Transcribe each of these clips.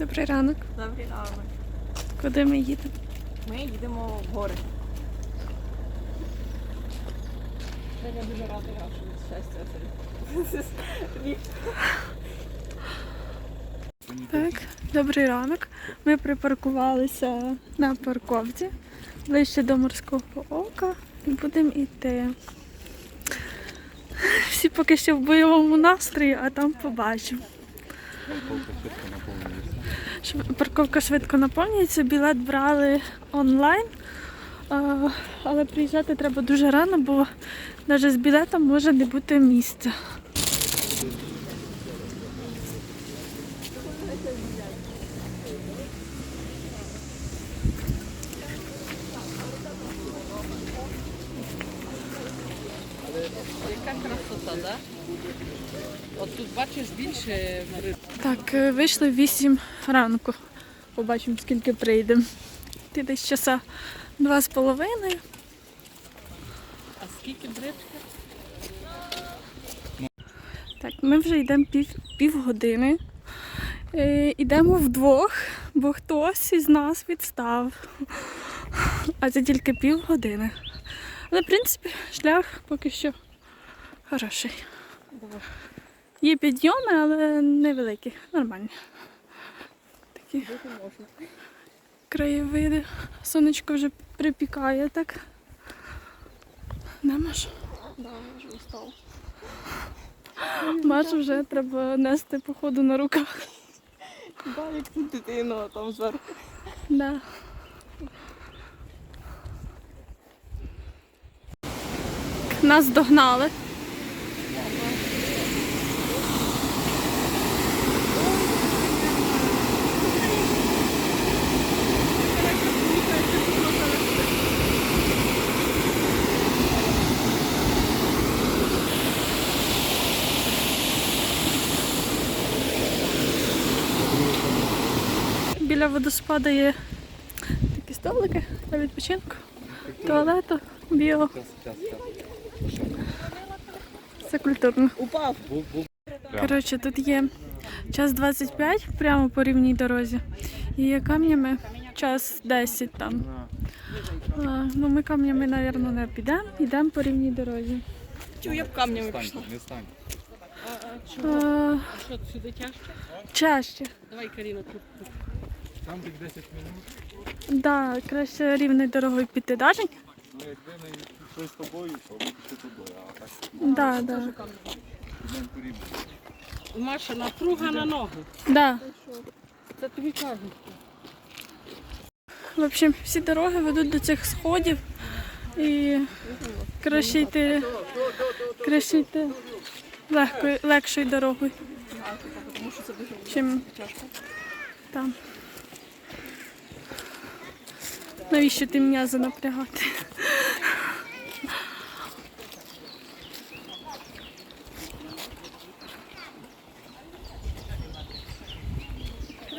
Добрий ранок. Добрий ранок. Куди ми їдемо? Ми їдемо в гори. Я дуже рада вашому щастя. Так, добрий ранок. Ми припаркувалися на парковці ближче до морського ока і будемо йти. Всі поки що в бойовому настрої, а там побачимо. Парковка швидко наповнюється, білет брали онлайн, але приїжджати треба дуже рано, бо навіть з білетом може не бути місця. Яка красота, да? От тут бачиш більше риб. Так, е, вийшли в 8 ранку. Побачимо, скільки прийдемо. Ти десь часа два з половиною. А скільки бричка? Так, ми вже йдемо пів, півгодини. Е, йдемо вдвох, бо хтось із нас відстав. А це тільки півгодини. Але, в принципі, шлях поки що хороший. Є підйоми, але невеликі, нормальні. Такі краєвиди. Сонечко вже припікає так. Нема ж. Да, вже устав. Машу вже треба нести походу на руках. Да, як тут дитина там зверху. Да. Нас догнали. Біля водоспаду є такі столики для відпочинку, туалету, біо. Це культурно. Упав. Коротше, тут є час 25 прямо по рівній дорозі. І є камнями час 10 там. А, ну ми камнями, мабуть, не підемо, йдемо по рівній дорозі. Чу, я б камнями пішла. Не стань. А, а чого? А, А що сюди тяжче? чаще. Давай, Каріна, тут. Там десь 10 минут. Да, краще рівною дорогою піти. Даже? Ну, якби не йшли з тобою, то ми пішли туди, а так Да, да. йдемо по рівні. Маша, напруга на ноги. Да. Це тобі кажуть. В общем, всі дороги ведуть до цих сходів. І краще йти, краще йти легкою, легшою дорогою, чим там. Навіщо ти м'язи напрягати?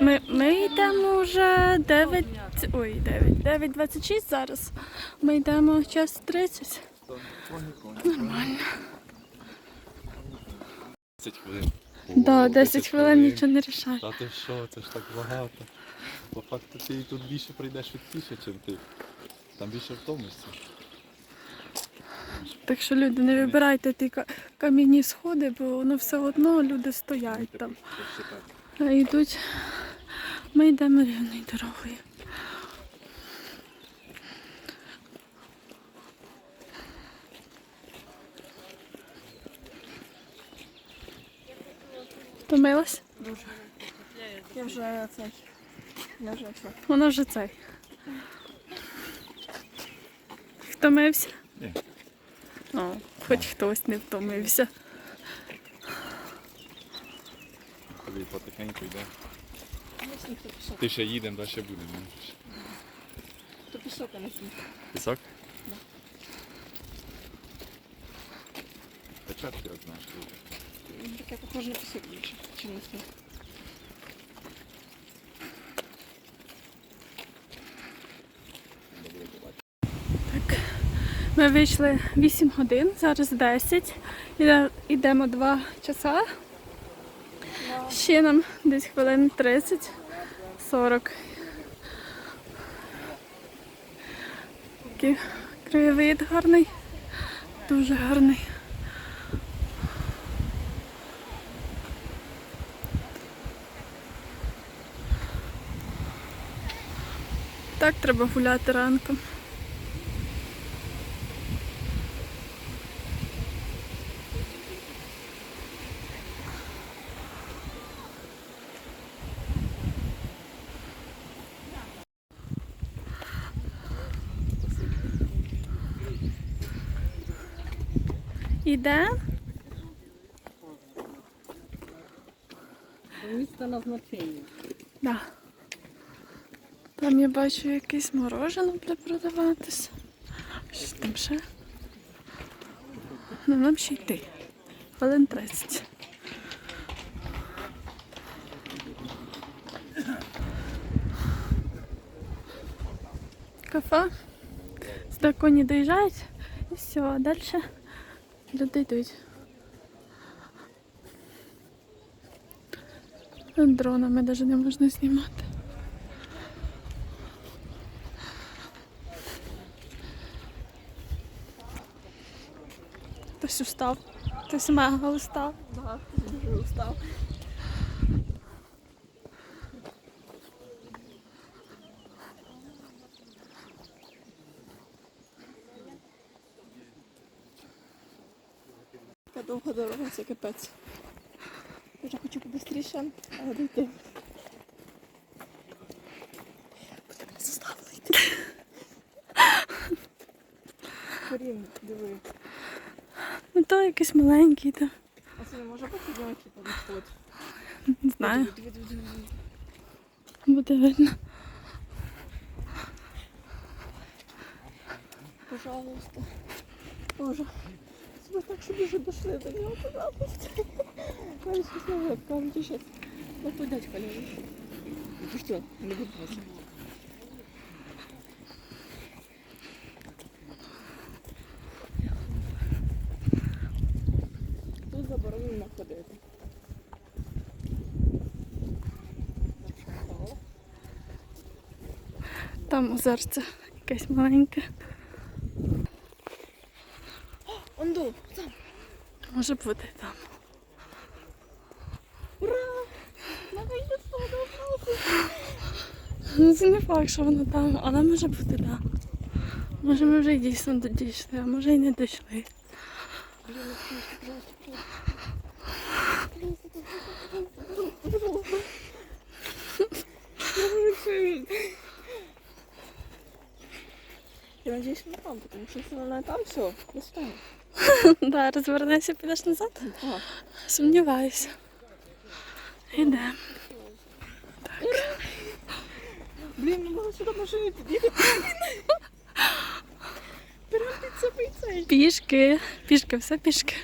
Ми, ми йдемо вже 9, ой, 9, 9.26 зараз. Ми йдемо час 30. Нормально. 10 хвилин. Да, 10 хвилин нічого не рішає. Та ти що, це ж так багато. По факту ти тут більше пройдеш швидкіше, ніж ти. Там більше втомишся. Так що люди, не вибирайте ті ка- кам'яні сходи, бо воно все одно люди стоять там. А йдуть. Ми йдемо рівною дорогою. Втомилась? Я вже цей. Я вже. Воно вже цей. Втомився? Ні. О, хоч хтось не втомився. Тобі потихеньку йде. Ти ще їдемо, далі будемо. То пісок, а не сніг. Пісок? Печатки, як знаєш, тут. Ну, Таке похоже на пісок більше, чи на сніг. Так. Ми вийшли 8 годин, зараз 10. Іде- Йдемо 2 часа. Ще нам десь хвилин 30 40. Такий краєвид гарний. Дуже гарний. Так треба гуляти ранком. Іде? Місце назначення. Да. Там я бачу якесь мороженое буде продаватися. Щось там ще. Ну, нам ще йти. Хвилин 30. Кафе. Сюди коні доїжджають і все, а далі люди йдуть. Дронами навіть не можна знімати. Хтось устав. Хтось мега устав. Да, устав. Дорога, це капець. Дуже хочу побистріше, але дійти. Буде мене заставили йти. Корін, диви. Ну то якийсь маленький, то А це не може бути ночі там не знаю, Диви, диви, диви, диви. буде видно. Пожалуйста. Боже. Ми так, щоб вже дошли до нього. Мене щось веб кажуть, щас. Ну, пой дядька лежиш. Ти що, не буду вас. Тут заборонено ходити. Там озерце якесь маленьке. Може бути там. Ура! Наконец-то добрався. Ну це не факт, що воно там, але може бути там. Може ми вже й дійсно дійшли, а може й не дійшли. Блин, пожалуйста, пожалуйста, пожалуйста. Пожалуйста. Я уже чую. Я надеюсь, мы там, потому что если она там, все, до свидания. Да, розвернешся, підеш назад. А, Сумніваюся. Йдемо. блин, не могу сюда машине подъехать. Прям під самий цей. Пішки, пішки, все пішки.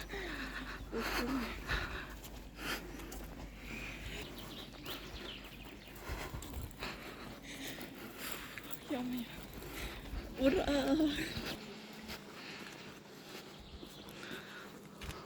Ё-моё. Ура!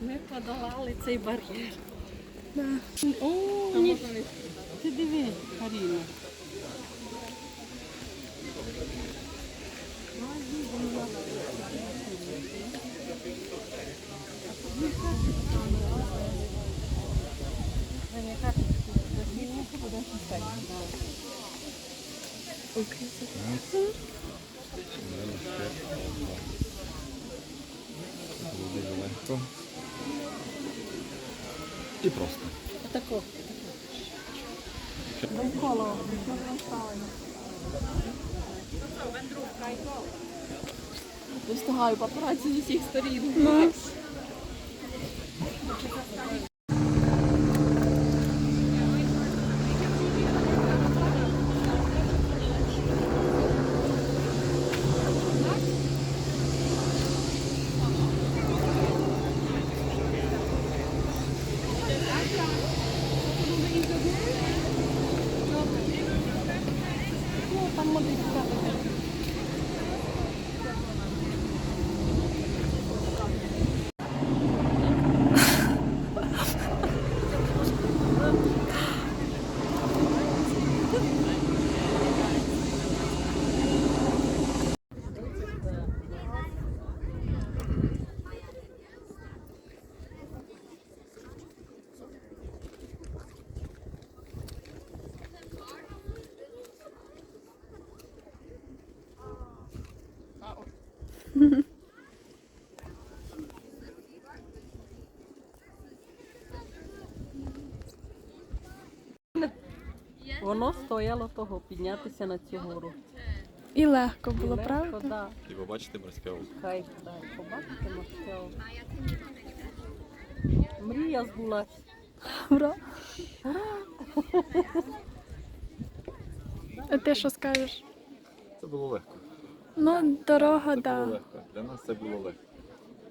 Ми подолали цей бар'єр. Да. О, ні. Ти диви, Каріна. Окей. І просто. Отако. Вистигаю папараці з усіх сторін. Ну, Воно стояло того піднятися на цю гору. і легко було, Легко, правда? Да. І ви бачите морське око. Кайф, да. Побачите Москву. Мрія збулась. Ура! А ти що скажеш? Це було легко. Ну, дорога, Це було да. легко. Для нас це було легко.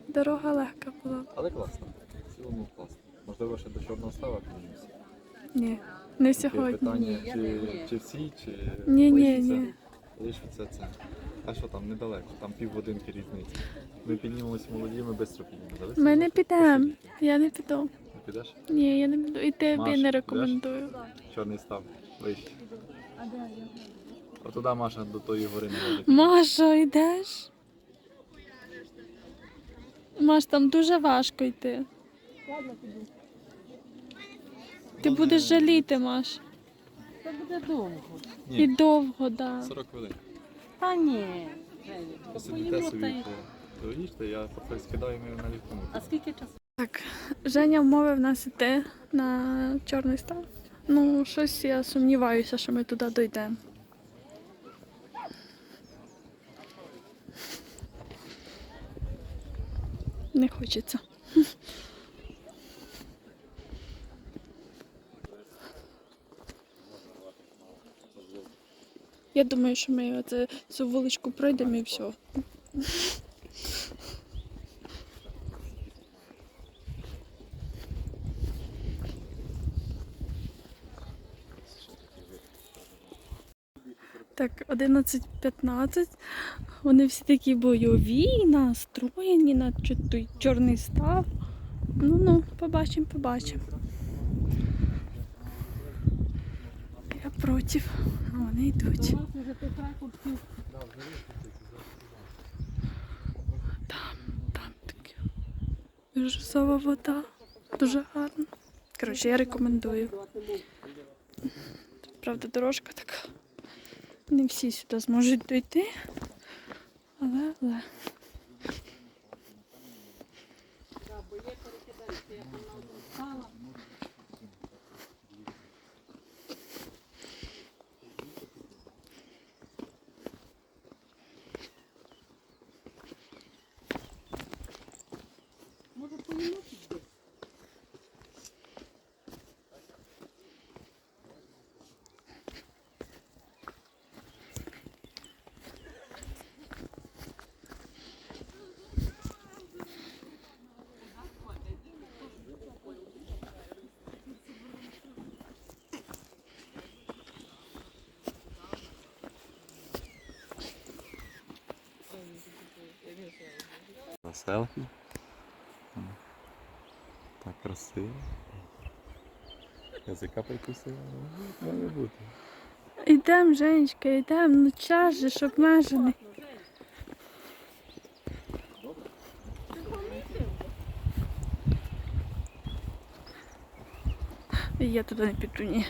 Дорога легка була. Але класно. В цілому класно. Можливо, ще до чорного става піднімемося. Ні, не сьогодні. питання, чи, не- чи всі, чи Ні, ні, ні. лишиться це. А що там недалеко, там півгодинки різниці. Ми піднімемося молоді, ми швидко піднімемося. Ми не підемо. Я не піду. Не підеш? Ні, я не піду. І тобі не підеш? рекомендую. Чорний став. Вище. Отуда Маша до тої гори не може. Маша, йдеш? Маш, там дуже важко йти. Ти будеш жаліти, Маш. Це буде довго. І Ні, довго, да. 40 хвилин. Та ні. Посидите поїмо собі, й- по- доїжте, я портфель скидаю ми на ліфтому. А скільки часу? Так, Женя вмовив нас іти на чорний став. Ну, щось я сумніваюся, що ми туди дійдемо. Не хочеться. Я думаю, що ми оце, цю вуличку пройдемо і все. Так, 11.15. Вони всі такі бойові, настроєні на чорний став. Ну ну, побачимо, побачимо. Проти. Вони йдуть. Ракурсів. Там таке. Біржусова вода. Дуже гарно. Коротше, я рекомендую. Правда, дорожка така. Не всі сюди зможуть дойти. Але, але. Селфі. Так красиво. Язика прикусила. Ну, Має бути. Йдемо, Женечка, йдемо. Ну час же ж обмежений. Я туди не піду, ні.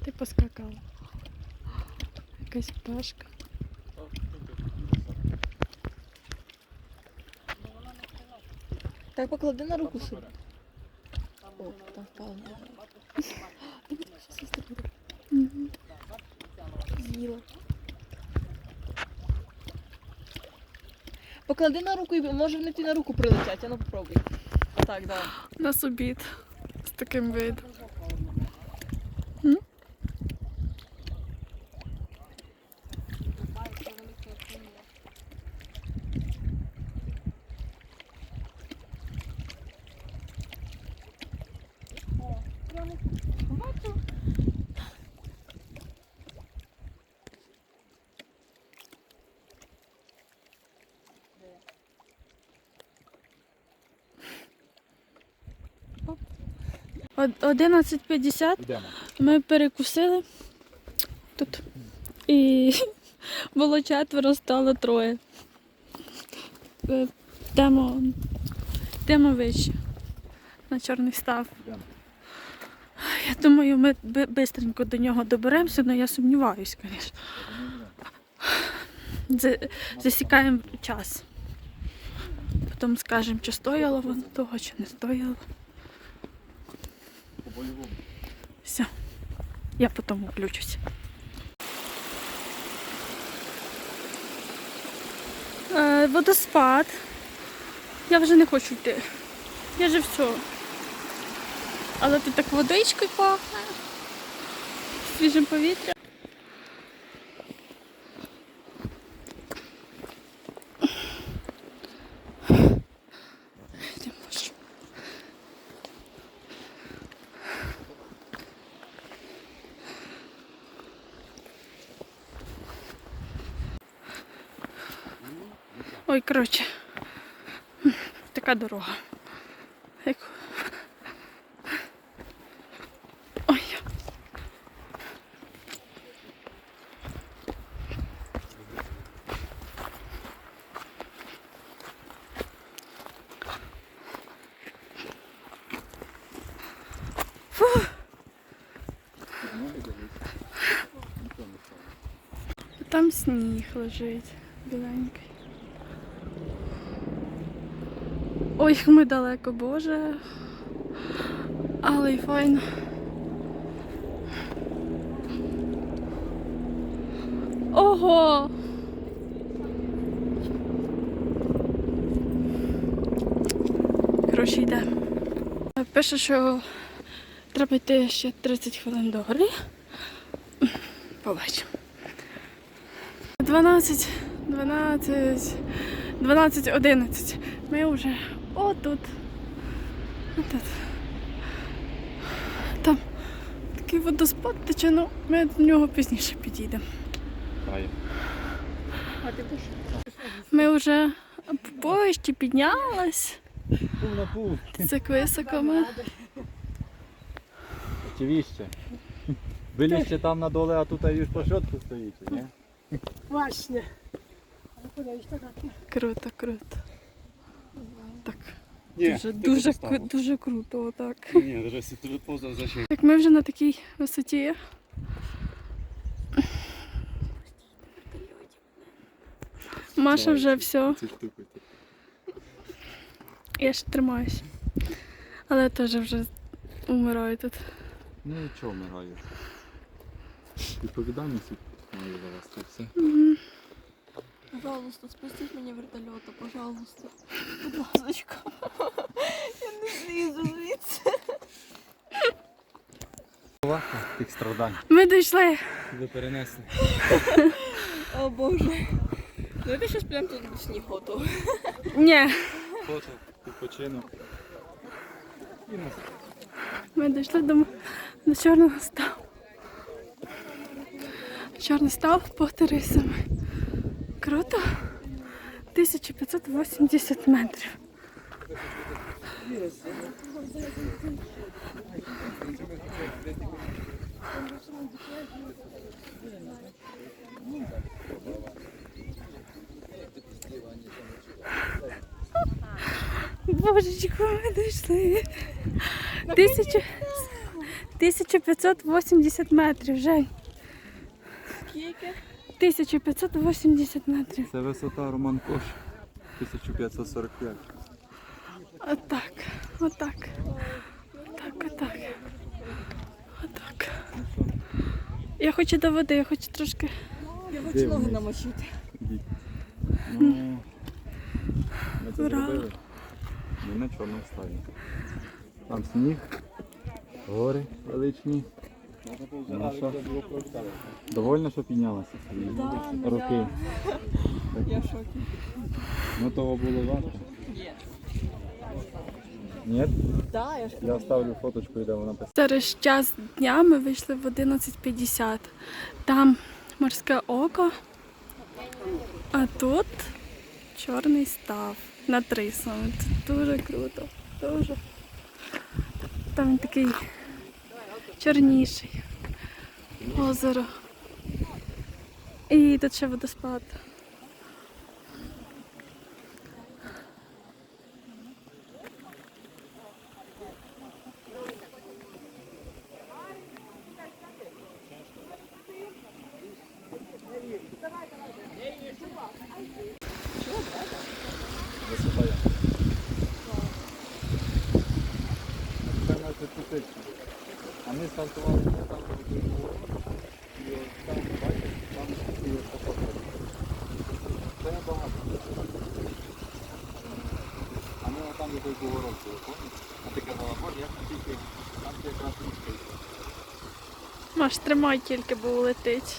Та ти поскакала. якась пташка. Так поклади на руку собі. О, там. Мгм. З'їла. Поклади на руку і може вони тобі на руку прилетять, а ну попробуй. Так, давай. На обід з таким видом. Од- 11.50 Йдемо. ми перекусили тут. І було четверо, стало троє. Е, Йдемо, йдемо вище на чорний став. Думаю, ми швидко до нього доберемося, але я сумніваюсь, звісно. Засікаємо час. Потім скажемо, чи стояло воно того, чи не стояло. Все. Я потім включусь. Е, водоспад. Я вже не хочу йти. Я вже все. Але тут так водичкою пахне. Свіжим повітрям. Ой, коротше. Така дорога. Як... Ой. Фу. Там сніг лежить біленький. Ой, ми далеко, Боже. Але й файно. Ого! Коротше, йде. Пише, що треба йти ще 30 хвилин до гори. Побачимо. 12, 12, 12, 11. Ми вже отут. Отут. Там такий водоспад тече, ну ми до нього пізніше підійдемо. А? Ми вже по на пув. Це високо ми. Ще там на доле, а тут już po środku stoicie, nie? Właśnie. Круто, круто. Так. Nie, Дуже, дуже, дуже круто, отак. Nie, teraz jest poza zasięgiem. Так ми вже на такій висоті. Маша вже все. Я ще тримаюсь. Але теж вже умираю тут. Ну і чого вмираєш? Відповідальність маю це все. Пожалуйста, спустіть мені вертольота, пожалуйста. Будь ласочка. Я не злізу звідси. Тих страдань. Ми дійшли. Ви перенесли. О боже. Давайте щось прямо тут до сніг готово. Ні. Фото, відпочинок. Ми дійшли до, до чорного ставу. Чорний став по терисами. Круто. 1580 метрів. Божечко, ми дійшли. Тисяча... 1580 метрів, Жень. Скільки? 1580 метрів. Це висота Роман Кош 1545. Отак, отак. Отак, отак. Отак. Я хочу до води, я хочу трошки. Я хочу ноги намочити. Ну, ми це Ура. зробили. Ми на чорному стані. Там сніг, гори величні. Ну що? Довольно, що піднялася свої роки. Я в шокі. Ну того було варто. Ні? Да, я ж Я вставлю фоточку, де вона писала. Зараз час дня ми вийшли в 11.50. Там морське око, а тут чорний став на трисом. Це дуже круто. Дуже. Там такий чорніший. Озеро. І тут ще водоспад. Висота я. А ми стартували не там, де. І от там, бачиш, там і посадки. Це небагато. А ми там де той поворот були. А ти казала, боже, як там тільки, там якраз річка. йшла». Маш, тримай тільки, бо летить.